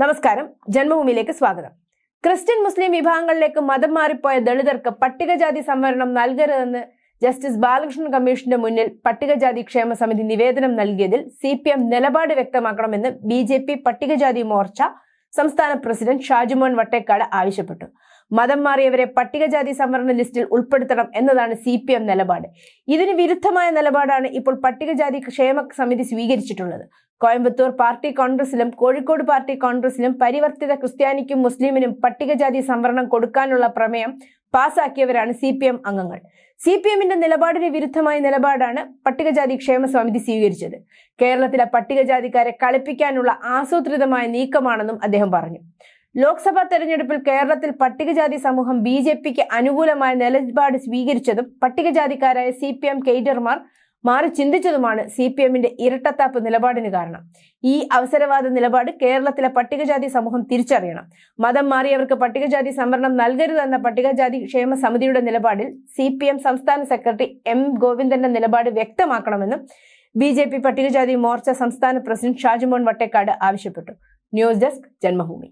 നമസ്കാരം. ജന്മഭൂമിയിലേക്ക് സ്വാഗതം. ക്രിസ്ത്യൻ മുസ്ലിം വിഭാഗങ്ങളിലേക്ക് മതം മാറിപ്പോയ ദളിതർക്ക് പട്ടികജാതി സംവരണം നൽകരുതെന്ന് ജസ്റ്റിസ് ബാലകൃഷ്ണൻ കമ്മീഷന്റെ മുന്നിൽ പട്ടികജാതി ക്ഷേമ സമിതി നിവേദനം നൽകിയതിൽ സി പി എം നിലപാട് വ്യക്തമാക്കണമെന്ന് ബി ജെ പി പട്ടികജാതി മോർച്ച സംസ്ഥാന പ്രസിഡന്റ് ഷാജുമോൻ വട്ടേക്കാട് ആവശ്യപ്പെട്ടു. മതം മാറിയവരെ പട്ടികജാതി സംവരണ ലിസ്റ്റിൽ ഉൾപ്പെടുത്തണം എന്നതാണ് സി പി എം നിലപാട്. ഇതിന് വിരുദ്ധമായ നിലപാടാണ് ഇപ്പോൾ പട്ടികജാതി ക്ഷേമ സമിതി സ്വീകരിച്ചിട്ടുള്ളത്. കോയമ്പത്തൂർ പാർട്ടി കോൺഗ്രസിലും കോഴിക്കോട് പാർട്ടി കോൺഗ്രസിലും പരിവർത്തിത ക്രിസ്ത്യാനിക്കും മുസ്ലിമിനും പട്ടികജാതി സംവരണം കൊടുക്കാനുള്ള പ്രമേയം പാസാക്കിയവരാണ് സി പി എം അംഗങ്ങൾ. സി പി എമ്മിന്റെ നിലപാടിന് വിരുദ്ധമായ നിലപാടാണ് പട്ടികജാതി ക്ഷേമ സമിതി സ്വീകരിച്ചത്. കേരളത്തിലെ പട്ടികജാതിക്കാരെ കളിപ്പിക്കാനുള്ള ആസൂത്രിതമായ നീക്കമാണെന്നും അദ്ദേഹം പറഞ്ഞു. ലോക്സഭാ തെരഞ്ഞെടുപ്പിൽ കേരളത്തിൽ പട്ടികജാതി സമൂഹം ബി ജെ പിക്ക് അനുകൂലമായ നിലപാട് സ്വീകരിച്ചതും പട്ടികജാതിക്കാരായ സി പി എം കേഡർമാർ മാറി ചിന്തിച്ചതുമാണ് സി പി എമ്മിന്റെ ഇരട്ടത്താപ്പ് നിലപാടിന് കാരണം. ഈ അവസരവാദ നിലപാട് കേരളത്തിലെ പട്ടികജാതി സമൂഹം തിരിച്ചറിയണം. മതം മാറിയവർക്ക് പട്ടികജാതി സംവരണം നൽകരുതെന്ന പട്ടികജാതി ക്ഷേമ സമിതിയുടെ നിലപാടിൽ സി പി എം സംസ്ഥാന സെക്രട്ടറി എം ഗോവിന്ദന്റെ നിലപാട് വ്യക്തമാക്കണമെന്നും ബി ജെ പി പട്ടികജാതി മോർച്ച സംസ്ഥാന പ്രസിഡന്റ് ഷാജുമോൻ വട്ടേക്കാട് ആവശ്യപ്പെട്ടു. News desk Janmabhumi.